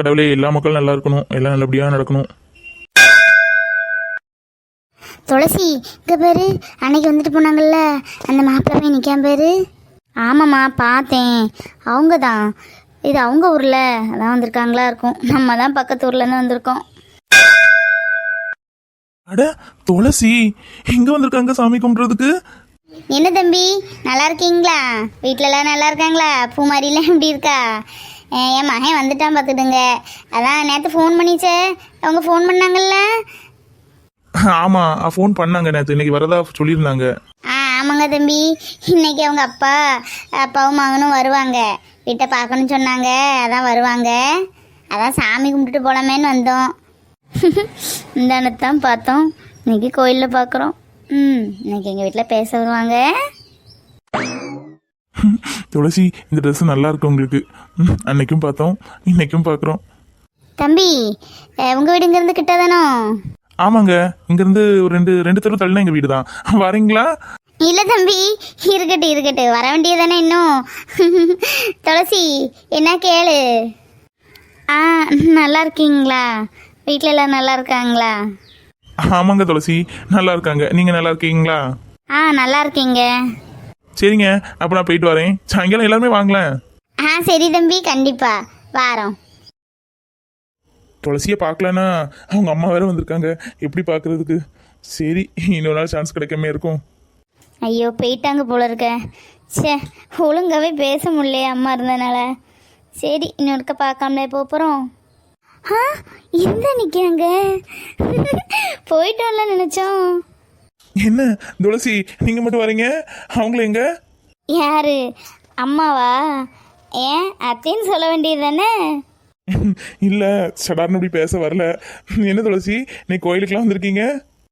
கடவுளே எல்லா மக்களும் நல்லா இருக்கணும். எல்லாம் நல்லபடியாக நடக்கணும். துளசி இங்கே பேரு. அன்னைக்கு வந்துட்டு போனாங்கல்ல அந்த மாப்பிள்ளை போய் நிற்காம பேரு. ஆமாம்மா பார்த்தேன். அவங்க தான் இது அவங்க ஊரில். அதான் வந்திருக்காங்களா இருக்கும். நம்ம தான் பக்கத்து ஊர்லேருந்து வந்திருக்கோம். அட துளசி எங்க வந்திருக்காங்க சாமி கும்பிட்றதுக்கு? என்ன தம்பி நல்லா இருக்கீங்களா? வீட்டில எல்லாம் நல்லா இருக்காங்களா? பூமாரிலாம் எப்படி இருக்கா? என் மகன் வந்துட்டான் பார்த்துடுங்க. அதான் நேற்று ஃபோன் பண்ணிச்சே. அவங்க ஃபோன் பண்ணாங்கல்ல? ஆமா ஃபோன் பண்ணாங்க நேற்று இன்னைக்கு வரதா சொல்லியிருந்தாங்க. ஆ ஆமாங்க தம்பி. இன்னைக்கு அவங்க அப்பா அப்பாவும் மகனும் வருவாங்க. வீட்டை பார்க்கணும்னு சொன்னாங்க. அதான் வருவாங்க. அதான் சாமி கும்பிட்டுட்டு போலாமேன்னு வந்தோம். இந்த பார்த்தோம். இன்னைக்கு கோயிலில் பார்க்குறோம். ம் இன்னைக்கு எங்கள் வீட்டில் பேச வருவாங்க. துளசி இந்த Dress நல்லா இருக்கு உங்களுக்கு. ம், அன்னைக்கும் பார்த்தோம் இன்னைக்கும் பார்க்குறோம். தம்பி அஹ் உங்க வீடு இங்கிருந்து கிட்ட தானோ ஆமாங்க இங்கேருந்து ஒரு ரெண்டு ரெண்டு தெரு தள்ளினா எங்கள் வீடு தான் வரீங்களா? இல்ல தம்பி இருக்கட்டும் இருக்கட்டும். வர வேண்டியதானே இன்னும்? துளசி என்ன கேளு? ஆ நல்லா இருக்கீங்களா? வீட்டில் எல்லாம் நல்லா இருக்காங்களா? ஆமாங்க துளசி. நல்லா இருக்காங்க. நீங்கள் நல்லா இருக்கீங்களா? ஆ நல்லா இருக்கீங்க. சரிங்க அப்போ நான் போயிட்டு வரேன். சாயங்காலம் எல்லாருமே வாங்களேன். ஆ சரி தம்பி கண்டிப்பா. வாரோம். துளசியை பார்க்கலன்னா அவங்க அம்மா வேற வந்திருக்காங்க. எப்படி பார்க்கறதுக்கு? சரி இன்னொரு நாள் சான்ஸ் கிடைக்காம இருக்கும். ஐயோ போயிட்டாங்க போல இருக்க. ச்சே ஒழுங்காவே பேச முடியலையே அம்மா இருந்தனால சரி இன்னொருக்க பார்க்காமலே போக போகிறோம் ஆ இந்த நிற்காங்க போயிட்டோம்ல நினச்சோம். என்ன துளசி நீங்கள் மட்டும் வரீங்க? அவங்கள எங்க? யாரு? அம்மாவா? ஏன்? அத்தைன்னு சொல்ல வேண்டியது தானே இல்லை சடார்னு இப்படி பேச வரல. என்ன துளசி நீ கோயிலுக்குலாம் வந்திருக்கீங்க?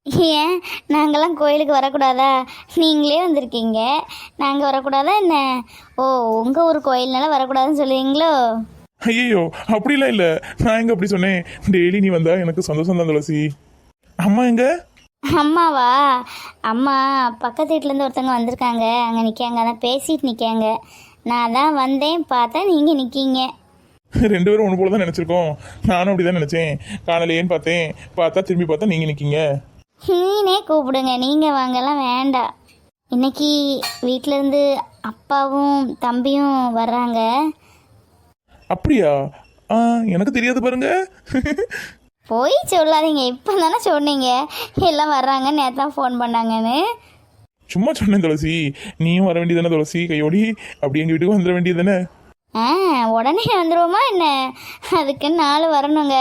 ஏன்? நாங்கெல்லாம் கோயிலுக்கு வரக்கூடாதா? நீங்களே வந்திருக்கீங்க. நாங்கள் வரக்கூடாதா என்ன? ஓ உங்கள் ஊர் கோயில்னால வரக்கூடாதுன்னு சொல்லுவீங்களோ? ஐயோ அப்படிலாம் இல்லை. நான் எங்க அப்படி சொன்னேன்? டெய்லி நீ வந்தா எனக்கு சந்தோஷம் தான் துளசி. அம்மா எங்க? அம்மாவா? அம்மா பக்கத்து வீட்டிலேருந்து ஒருத்தவங்க வந்திருக்காங்க. அங்கே நிற்காங்க அதான் பேசிட்டு நிற்காங்க நான் தான் வந்தேன். பார்த்தா நீங்கள் நிற்கீங்க ரெண்டு பேரும் ஒன்று போல தான் நினச்சிருக்கோம். நானும் அப்படி தான் நினச்சேன். காணலையேன்னு பார்த்தேன். பார்த்தா திரும்பி பார்த்தா நீங்கள் நிற்கீங்க நீனே கூப்பிடுங்க. நீங்கள் வாங்கலாம். வேண்டாம். இன்னைக்கு வீட்டிலேருந்து அப்பாவும் தம்பியும் வர்றாங்க. அப்படியா? ஆ எனக்கு தெரியாது பாருங்க. போய் சொல்லாதீங்க. இப்போ தானே சொன்னீங்க. எல்லாம் வர்றாங்க நேற்று தான் ஃபோன் பண்ணாங்கன்னு. சும்மா சொன்னேன் துளசி. நீயும் வர வேண்டியதானே துளசி கையோடி? அப்படி எங்கள் வீட்டுக்கு வந்துட வேண்டியதானே ஆ உடனே வந்துடுவோமா என்ன? அதுக்கு நாள் வரணுங்க.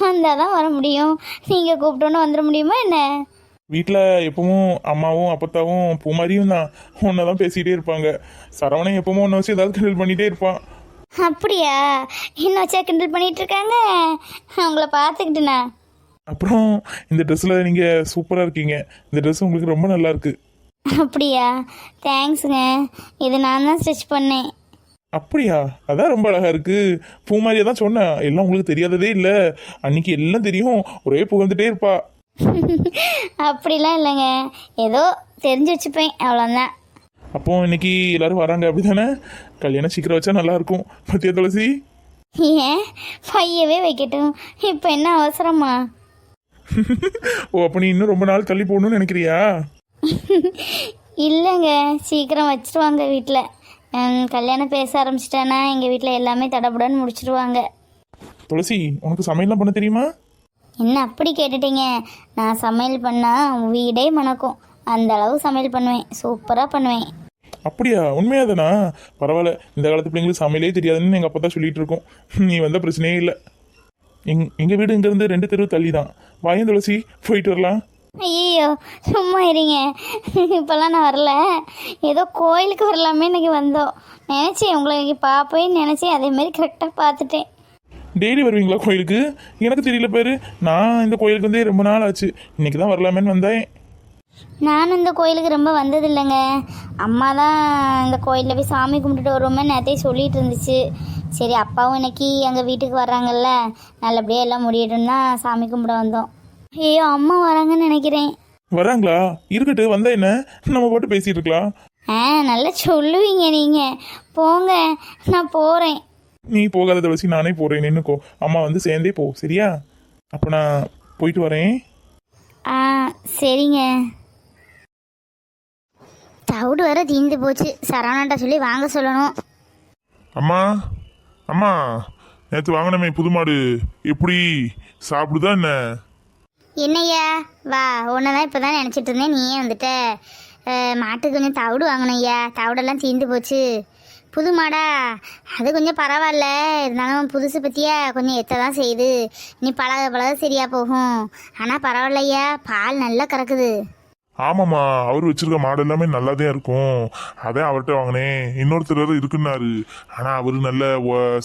வந்தால் தான் வர முடியும். நீங்கள் கூப்பிட்டோன்னு வந்துட முடியுமா என்ன? வீட்டில் எப்பவும் அம்மாவும் அப்பத்தாவும் பூமாரியும் தான். ஒன்றை தான் பேசிகிட்டே இருப்பாங்க. சரவணன் எப்பவும் ஒன்றை வச்சு ஏதாவது கிண்டல் பண்ணிகிட்டே இருப்பான். அப்படியா? இன்னும் வச்சா கிண்டல் பண்ணிட்டு இருக்காங்க அவங்கள பார்த்துக்கிட்டுண்ணா அப்புறம் இந்த ட்ரெஸ்ஸில் நீங்கள் சூப்பராக இருக்கீங்க. இந்த ட்ரெஸ் உங்களுக்கு ரொம்ப நல்லா இருக்கு. அப்படியா? தேங்க்ஸுங்க இது நான் தான் ஸ்டிச் பண்ணேன். அப்படியா? அதான் ரொம்ப அழகா இருக்கு. பூமாரியா தான் சொன்னேன். எல்லாம் உங்களுக்கு தெரியாததே இல்லை. அன்னைக்கு எல்லாம் தெரியும். ஒரே புகழ்ந்துட்டே இருப்பா. அப்படிலாம் இல்லைங்க. ஏதோ தெரிஞ்சு வச்சுப்பேன். அவ்வளோதான் அப்போ இன்னைக்கு எல்லாரும் வராங்க. அப்படிதானே? கல்யாணம் சீக்கிரம் வச்சா நல்லா இருக்கும் பத்தியா துளசி? ஏன்? பையவே வைக்கட்டும். இப்போ என்ன அவசரமா? ஓ அப்போ நீ இன்னும் ரொம்ப நாள் தள்ளி போகணும்னு நினைக்கிறியா? இல்லைங்க. சீக்கிரம் வச்சிருவாங்க வீட்டில் கல்யாணம் பேச ஆரம்பிச்சிட்டேன்னா எங்கள் வீட்டில் எல்லாமே தடபுடன்னு முடிச்சிருவாங்க. துளசி உனக்கு சமையல்லாம் பண்ண தெரியுமா? என்ன அப்படி கேட்டுட்டீங்க? நான் சமையல் பண்ணால் வீடே மணக்கும். அந்த அளவு சமையல் பண்ணுவேன். சூப்பராக பண்ணுவேன். அப்படியா? உண்மையாதானா? பரவாயில்ல. இந்த காலத்து பிள்ளைங்களுக்கு சமையலே தெரியாதுன்னு எங்கள் அப்பா தான் சொல்லிட்டு இருக்கோம் நீ வந்த பிரச்சனையே இல்லை. எங் எங்கள் வீடு இங்கேருந்து ரெண்டு தெரு தள்ளி தான். வாயன் துளசி போயிட்டு வரலாம். ஐயோ சும்மா இருங்க. இப்போல்லாம் நான் வரல. ஏதோ கோயிலுக்கு வரலாமே இன்னைக்கு வந்தோம். நினச்சேன் உங்களை பார்ப்பேன்னு நினச்சேன். அதேமாரி கரெக்டாக பார்த்துட்டேன். டெய்லி வருவீங்களா கோயிலுக்கு? எனக்கு தெரியல பேரு. நான் இந்த கோயிலுக்கு வந்து ரொம்ப நாள் ஆச்சு. இன்னைக்கு தான் வரலாமேன்னு வந்தேன். நானும் இந்த கோயிலுக்கு ரொம்ப வந்தது இல்லைங்க அம்மா தான் இந்த கோயிலில் போய் சாமி கும்பிட்டுட்டு வருவோமே நேற்றே சொல்லிட்டு இருந்துச்சு. சரி அப்பாவும் இன்னைக்கு எங்கள் வீட்டுக்கு வர்றாங்கல்ல நல்லபடியாக எல்லாம் முடியட்டும் தான் சாமி கும்பிட வந்தோம். ஐயோ அம்மா வராங்கன்னு நினைக்கிறேன். வராங்களா? இருக்கட்டு வந்தா என்ன? நம்ம போட்டு பேசிட்டு இருக்கலாம். ஆ நல்லா சொல்லுவீங்க நீங்கள் போங்க நான் போகிறேன் நீ போகாத துளசி நானே போறேன். நின்னுக்கோ. அம்மா வந்து சேர்ந்தே போ. சரியா? அப்போ நான் போயிட்டு வரேன். ஆ சரிங்க. தவிடு வர தீந்து போச்சு. சரவணாட்ட சொல்லி வாங்க சொல்லணும். அம்மா அம்மா நேற்று வாங்கினமே புது மாடு எப்படி? சாப்பிடுதா என்ன? என்னய்யா? வா உன்னை தான் இப்போ தான் நினச்சிட்டு இருந்தேன். நீயே வந்துட்ட. மாட்டுக்கு கொஞ்சம் தவிடு வாங்கணும் ஐயா தவிடெல்லாம் தீந்து போச்சு. புது மாடா அது கொஞ்சம் பரவாயில்ல. இருந்தாலும் புதுசு பற்றியா கொஞ்சம் எத்த தான் செய்யுது. நீ பழக பழக சரியா போகும். ஆனால் பரவாயில்லையா? பால் நல்லா கறக்குது. ஆமாம்மா அவர் வச்சிருக்க மாடு எல்லாமே நல்லா தான் இருக்கும் அதான் அவர்கிட்ட வாங்கினேன் இன்னொருத்தர் இருக்குன்னாரு. ஆனால் அவர் நல்ல ஒ-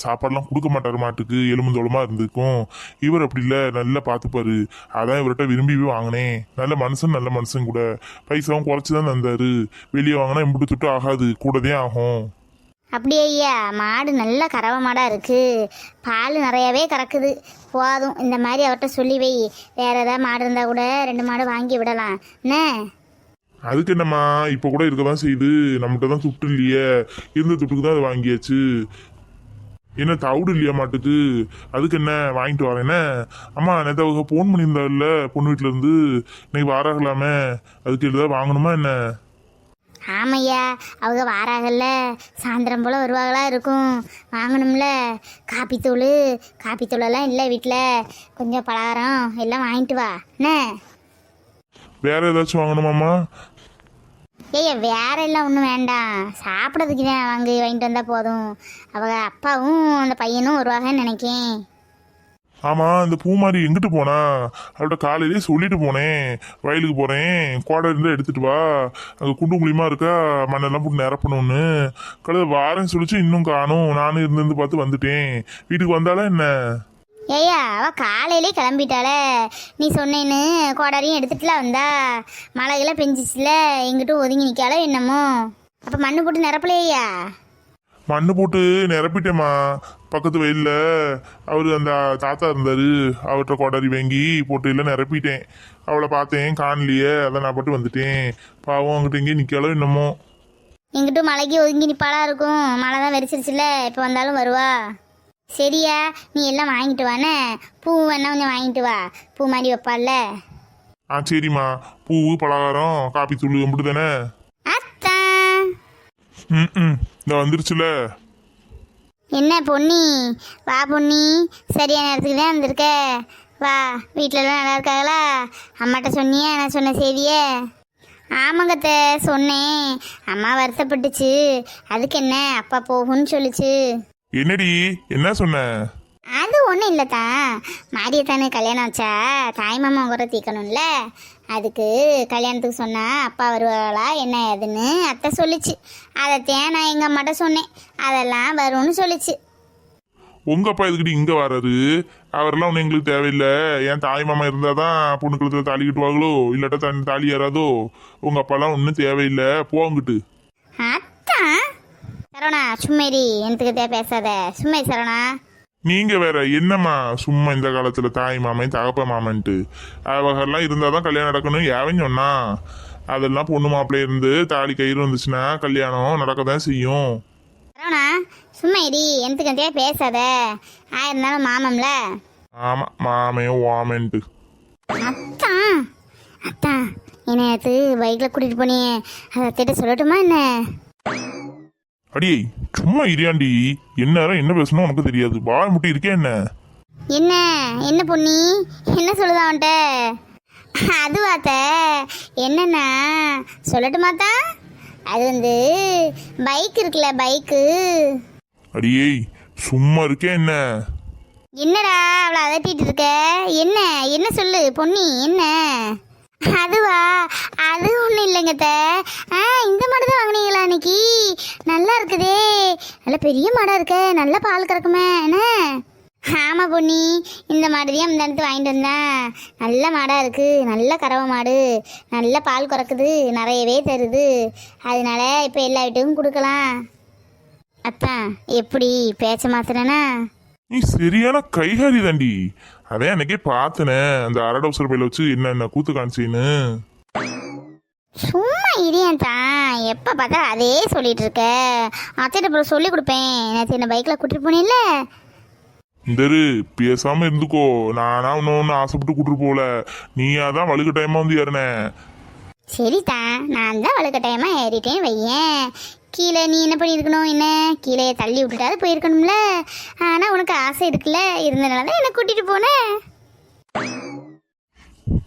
கொடுக்க மாட்டார் மாட்டுக்கு. எலும்புந்தோளமாக இருந்திருக்கும். இவர் அப்படி இல்லை. நல்லா பார்த்துப்பாரு அதான் இவர்கிட்ட விரும்பி வாங்கினேன் நல்ல மனுஷன் நல்ல மனுஷன் கூட. பைசாவும் குறைச்சி தான் தந்தார். வெளியே வாங்கினா இம்புட்டு துட்டு ஆகாது. கூடதே ஆகும். அப்படியே ஐயா மாடு நல்ல கறவை மாடாக இருக்குது பால் நிறையாவே கறக்குது. போதும் இந்த மாதிரி அவர்கிட்ட சொல்லி வை. வேறு ஏதாவது மாடு இருந்தால் கூட ரெண்டு மாடு வாங்கி விடலாம். என்ன அதுக்கு என்னம்மா இப்போ கூட இருக்க தான் செய்யுது நம்மகிட்ட தான் துட்டு இல்லையே. இருந்த துட்டுக்கு தான் அதை வாங்கியாச்சு. என்ன தவிடு இல்லையா மாட்டுக்கு? அதுக்கு என்ன வாங்கிட்டு வரேனே. அம்மா நேற்று அவங்க ஃபோன் பண்ணியிருந்தாள்ல பொண்ணு வீட்டில் இருந்து. இன்னைக்கு வாராகலாமே அதுக்கு எதாவது வாங்கணுமா என்ன? ஆமையா அவங்க வாராகல்ல சாயந்தரம் போல் வருவாங்களா இருக்கும். வாங்கணும்ல. காப்பித்தூள் காப்பித்தூளெல்லாம் இல்லை வீட்டில் கொஞ்சம் பலகாரம் எல்லாம் வாங்கிட்டு வா. என்ன? வேற ஏதாச்சும் வாங்கணுமாம்மா? ஏய்யா வேற எல்லாம் ஒன்றும் வேண்டாம். சாப்பிட்றதுக்கு தான் வாங்கி வாங்கிட்டு வந்தால் போதும். அவங்க அப்பாவும் அந்த பையனும் வருவாங்கன்னு நினைக்கேன். ஆமாம் இந்த பூமாரி எங்கிட்டு போனா? அவள்கிட்ட காலையிலேயே சொல்லிட்டு போனேன் வயலுக்கு போகிறேன் கோடை இருந்தால் எடுத்துட்டு வா. அங்கே குண்டு குழியுமா இருக்கா? மண்ணெல்லாம் போட்டு நிரப்பணும்னு. கழுத வாரேன்னு சொல்லிச்சு இன்னும் காணும். நானும் இருந்து பார்த்து வந்துட்டேன். வீட்டுக்கு வந்தாலும் என்ன? ஏய்யா அவ காலையிலே கிளம்பிட்டாளே. நீ சொன்னேன்னு கோடாரியும் எடுத்துட்டுலாம் வந்தா. மழையெல்லாம் பெஞ்சிச்சுல எங்கிட்டும் ஒதுங்கி நிற்காளோ என்னமோ? அப்போ மண்ணு போட்டு நிரப்பலையா? மண்ணு போட்டு நிரப்பிட்டேம்மா. பக்கத்து வயல்ல அவரு அந்த தாத்தா இருந்தாரு. அவர்கிட்ட கொடாரி வாங்கி போட்டு இல்லை நிரப்பிட்டேன். அவளை பார்த்தேன் காணலையே. அதான் நான் போட்டு வந்துட்டேன். பாவம் அங்கிட்ட இங்கே நிற்காலோ என்னமோ. எங்கிட்டும் மலைக்கு ஒதுங்கி நிப்பாளா இருக்கும். மழை தான் வெறிச்சிருச்சுல இப்போ வந்தாலும் வருவா. சரியா நீ எல்லாம் வாங்கிட்டு வானே. பூ வேணா கொஞ்சம் வாங்கிட்டு வா. பூ மாதிரி வைப்பாள்ல. ஆ சரிம்மா. பூவு பலகாரம் காப்பி தூள் கும்பிட்டு தானே அத்தான் ம் ம். இந்த வந்துருச்சுல. என்ன பொன்னி? வா பொன்னி. சரியான நேரத்துக்கு தான் வந்திருக்க. வா வீட்டிலலாம் நல்லா இருக்காங்களா? அம்மாட்ட சொன்னியா? நான் சொன்ன செய்தியே? ஆமாங்கத்த சொன்னேன். அம்மா வருத்தப்பட்டுச்சு. அதுக்கு என்ன? அப்பா போகும்னு சொல்லுச்சு. என்னடி? என்ன சொன்ன? அது ஒன்றும் இல்லை தான் மாரியத்தானு கல்யாணம் வச்சா தாய் மாமா குறை தீக்கணும்ல. அதுக்கு கல்யாணத்துக்கு சொன்னா அப்பா வருவாளா? என்ன ஏதுன்னு? அத்தை சொல்லுச்சு. அதைத்தான் நான் எங்கள் அம்மாட்ட சொன்னேன். அதெல்லாம் வரும்னு சொல்லுச்சு. உங்க அப்பா எதுக்கிட்டு இங்க வராரு? அவரெல்லாம் ஒன்றும் எங்களுக்கு தேவையில்லை. என் தாய் மாமா இருந்தாதான் பொண்ணு கழுத்துல தாலி கட்டுவாங்களோ? இல்லாட்டா தன் தாலி ஏறாதோ? உங்க அப்பாலாம் ஒன்றும் தேவையில்லை. போங்கிட்டு அத்தான் சரவணா சும்மேரி எனக்கு தே பேசாத. சும்மை சரவணா. நீங்க வேற என்னம்மா சும்மா இந்த காலத்துல தாய் மாமன் தகப்ப மாமன்ட்டு? அவகெல்லாம் இருந்தாதான் கல்யாணம் நடக்கணும் யாவன் சொன்னா? அதெல்லாம் பொண்ணு மாப்பிள்ளை இருந்து தாலி கயிறு வந்துச்சுன்னா கல்யாணம் நடக்க தான் செய்யும். சரவணா சும்மைடி எனக்கு தே பேசாத. ஆ இருந்தாலும் மாமம்ல ஆமா மாமே ஓமன்ட்டு. அத்தான் அத்தான். என்ன நேற்று பைக்கில் கூட்டிகிட்டு போனியே. அதை அத்திட்ட சொல்லட்டுமா என்ன? அடியே சும்மா இரியாண்டி. என்ன என்ன பேசணும் உனக்கு தெரியாது. வாய் முட்டி இருக்கே என்ன? என்ன? என்ன பொண்ணி என்ன சொல்லுதா அவன்கிட்ட? அது வாத்த என்னன்னா சொல்லட்டுமாத்தா அது வந்து பைக் இருக்குல்ல பைக்கு அடியே சும்மா இருக்கே என்ன? என்னடா அவளை அதட்டிட்டு இருக்க? என்ன? என்ன சொல்லு பொன்னி என்ன? அதுவா? அது ஒன்றும் இல்லைங்க ஆ இந்த மாடு தான் வாங்கினீங்களா அன்னைக்கு? நல்லா இருக்குதே. நல்ல பெரிய மாடாக இருக்க. நல்ல பால் கறக்குமே. என்ன? ஆமாம் பொன்னி. இந்த மாடு தான் இந்த இடத்து வாங்கிட்டு வந்தேன். நல்ல மாடாக இருக்குது நல்ல கறவை மாடு. நல்ல பால் கறக்குது. நிறையவே தருது. அதனால இப்போ எல்லா வீட்டுக்கும் கொடுக்கலாம். அத்தான் எப்படி? பேச்ச மாத்திரனா நீ சரியான கைகாரி தாண்டி. அதே அன்னைக்கே பார்த்தனே அந்த அரடவசர பையில வச்சு என்னென்ன கூத்து காமிச்சின்னு சும்மா இடியன் தான் எப்போ பார்த்தா அதே சொல்லிட்டு இருக்க அத்தைட்ட அப்புறம் சொல்லி கொடுப்பேன். நேற்று என்ன பைக்கில் கூட்டிட்டு போனீல்ல. இந்தரு பேசாம இருந்துக்கோ. நானா இன்னொன்னு ஆசைப்பட்டு கூட்டிட்டு போல நீயா தான் வழுக்க டைமா வந்து ஏறின. சரிதான் நான் தான் வலுக்கட்டாயமாக ஏறிட்டேன் வையேன். கீழே நீ என்ன பண்ணியிருக்கணும்? என்ன? கீழே தள்ளி விட்டுட்டாது போயிருக்கணும்ல. ஆனால் உனக்கு ஆசை இருக்குல்ல? இருந்தனால தான் என்னை கூட்டிகிட்டு போனேன்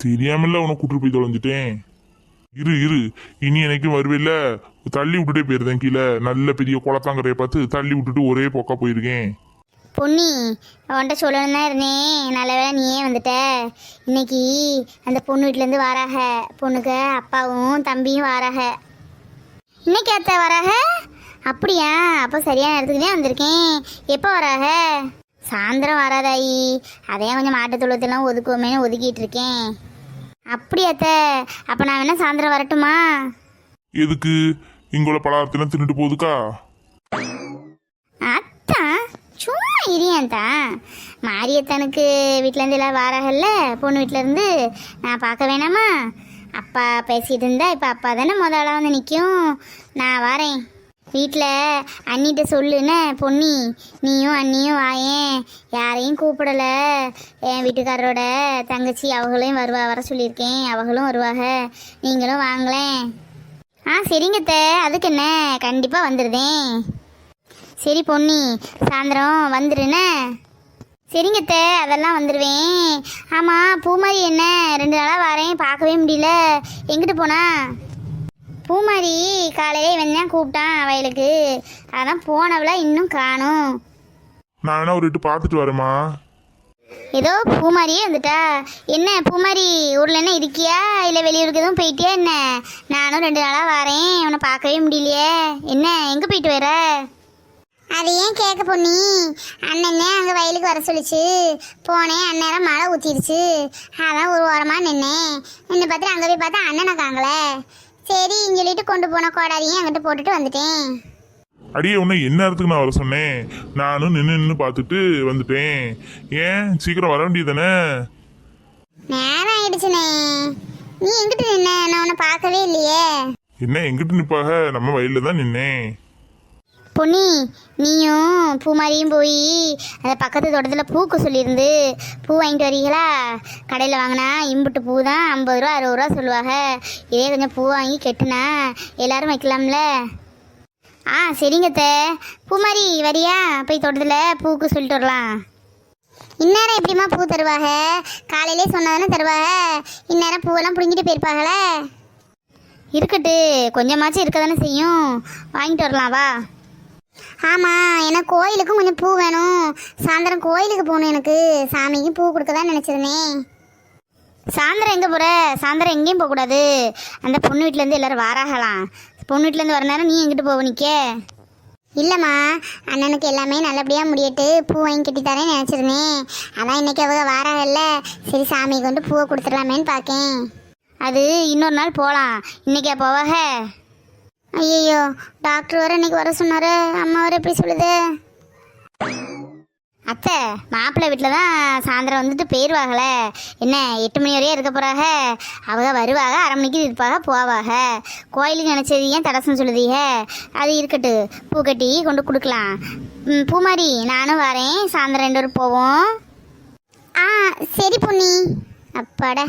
தெரியாமல உன்னை கூட்டிட்டு போய் தொலைஞ்சிட்டேன். இரு இரு. இனி எனக்கு வருவேல்ல? தள்ளி விட்டுட்டே போயிருந்தேன் கீழே. நல்ல பெரிய குளத்தாங்கரையை பார்த்து தள்ளி விட்டுட்டு ஒரே போக்கா போயிருக்கேன். பொன்னி அவன்கிட்ட சொல்லணும் தான் இருந்தேன். நல்ல வேளை நீயே வந்துட்ட? இன்னைக்கு அந்த பொண்ணு வீட்டிலேருந்து வராக. பொண்ணுக்கு அப்பாவும் தம்பியும் வராக. இன்னைக்கு அத்தை வராக? அப்படியா? அப்போ சரியான இடத்துக்கு தான் வந்திருக்கேன். எப்போ வராக? சாயந்தரம் வராதாயி. அதே கொஞ்சம் மாட்டு தொழுவத்தெல்லாம் ஒதுக்குவோமேனு ஒதுக்கிட்டு இருக்கேன் அப்படி அத்தை. அப்போ நான் வேணா சாயந்தரம் வரட்டுமா? எதுக்கு? இங்குள்ள பலகாரத்தெல்லாம் தின்னுட்டு போகுதுக்கா? அத்தான் சும்மா இரியன் தான் மாரியத்தனுக்கு வீட்டிலேருந்து எல்லாம் வாராகல்ல? பொண்ணு வீட்டிலேருந்து நான் பார்க்க வேணாமா? அப்பா பேசிகிட்டு இருந்தா இப்போ அப்பா தானே முதல்ல வந்து நிற்கும் நான் வரேன். வீட்டில் அண்ணிட்ட சொல்லுன்னு பொன்னி நீயும் அண்ணியும் வாயேன். யாரையும் கூப்பிடலை. என் வீட்டுக்காரரோட தங்கச்சி அவங்களையும் வருவா வர சொல்லியிருக்கேன். அவங்களும் வருவாங்க நீங்களும் வாங்களேன். ஆ சரிங்கத்த அதுக்கு என்ன? கண்டிப்பாக வந்துடுதேன் சரி பொன்னி சாயந்தரம் வந்துடுனே சரிங்க அத்தை அதெல்லாம் வந்துடுவேன் ஆமாம் பூமாரி என்ன? ரெண்டு நாளாக வரேன் பார்க்கவே முடியல. எங்கிட்டு போனா? பூமாரி காலையிலே இவன் தான் கூப்பிட்டான் வயலுக்கு. அதான் போனவள இன்னும் காணும். நான் வேணா ஒரு பார்த்துட்டு வரேம்மா. ஏதோ பூமாரியே வந்துட்டா. என்ன பூமாரி ஊரில் என்ன இருக்கியா? இல்லை வெளியூருக்கு எதுவும் போயிட்டியா என்ன? நானும் ரெண்டு நாளாக வரேன் உன்னை பார்க்கவே முடியலையே. என்ன எங்கே போயிட்டு வர? அது ஏன் கேட்க பொண்ணி அண்ணன் அங்கே வயலுக்கு வர சொல்லிச்சு. போனேன் அந்நேரம் மழை ஊற்றிடுச்சு அதான் ஒரு ஓரமாக நின்னேன். நின்று பார்த்துட்டு அங்கே போய் பார்த்தா அண்ணனை காங்களே சரின்னு சொல்லிட்டு கொண்டு போன கோடாரியும் அங்கிட்டு போட்டுட்டு வந்துட்டேன். அடியே உன்னை என்ன நேரத்துக்கு நான் வர சொன்னேன்? நானும் நின்று நின்று பார்த்துட்டு வந்துட்டேன். ஏன்? சீக்கிரம் வர வேண்டியதானே நேரம் ஆயிடுச்சுனே. நீ எங்கிட்டு நின்ன? நான் உன்னை பார்க்கவே இல்லையே. என்ன எங்கிட்டு நிப்பாக? நம்ம வயல்ல தான் நின்னேன். பொன்னி நீயும் பூமாரியும் போய் அந்த பக்கத்து தோட்டத்தில் பூக்கு சொல்லியிருந்து பூ வாங்கிட்டு வரீங்களா? கடையில் வாங்கினா இம்புட்டு பூ தான் ஐம்பது ரூபா அறுபது ரூபா சொல்லுவாங்க. இதே கொஞ்சம் பூ வாங்கி கெட்டுனா எல்லாரும் வைக்கலாம்ல? ஆ சரிங்க தே பூ மாதிரி வரியா? போய் தோட்டத்தில் பூக்கு சொல்லிட்டு வரலாம். இந்நேரம் எப்படிம்மா பூ தருவாங்க? காலையிலே சொன்னதானே தருவாங்க? இந்நேரம் பூவெல்லாம் பிடுங்கிட்டு போயிருப்பாங்களே? இருக்கட்டு. கொஞ்சமாச்சும் இருக்க தானே செய்யும். வாங்கிட்டு வரலாம் வா. ஆமாம் எனக்கு கோயிலுக்கும் கொஞ்சம் பூ வேணும். சாயந்தரம் கோயிலுக்கு போகணும் எனக்கு. சாமிக்கு பூ கொடுக்க தான் நினச்சிருந்தேன். சாயந்தரம் எங்கே போகிற சாயந்தரம் எங்கேயும் போகக்கூடாது அந்த பொண்ணு வீட்டிலேருந்து எல்லோரும் வாராகலாம். பொண்ணு வீட்டிலேருந்து வர நேரம் நீ எங்கிட்டு போக நிற்க இல்லைம்மா அண்ணனுக்கு எல்லாமே நல்லபடியாக முடியட்டு பூ வாங்கி கட்டி தரேன்னு நினச்சிருந்தேன். அதான் இன்றைக்கி அவங்க வாராகல்ல. சரி சாமிக்கு வந்து பூவை கொடுத்துடலாமேன்னு பார்க்கேன் அது இன்னொரு நாள் போகலாம் இன்னைக்கா போவாக? ஐயோ டாக்டர் வர இன்னைக்கு வர சொன்னாரு. அம்மா வர எப்படி சொல்லுது. அத்தை மாப்பிள்ளை வீட்டில் தான் சாயந்தரம் வந்துட்டு போயிடுவாங்களே என்ன எட்டு மணி வரையும் இருக்க போகிறாங்க அவங்க வருவாக அரை மணிக்கு இருப்பாக போவாக. கோயிலுக்கு நினச்சது ஏன் தடசம் சொல்லுதீங்க அது இருக்கட்டு பூ கட்டி கொண்டு கொடுக்கலாம். ம், பூமாரி நானும் வரேன். சாயந்தரம் ரெண்டு பேரும் போவோம். ஆ சரி பொன்னி. அப்பாடா.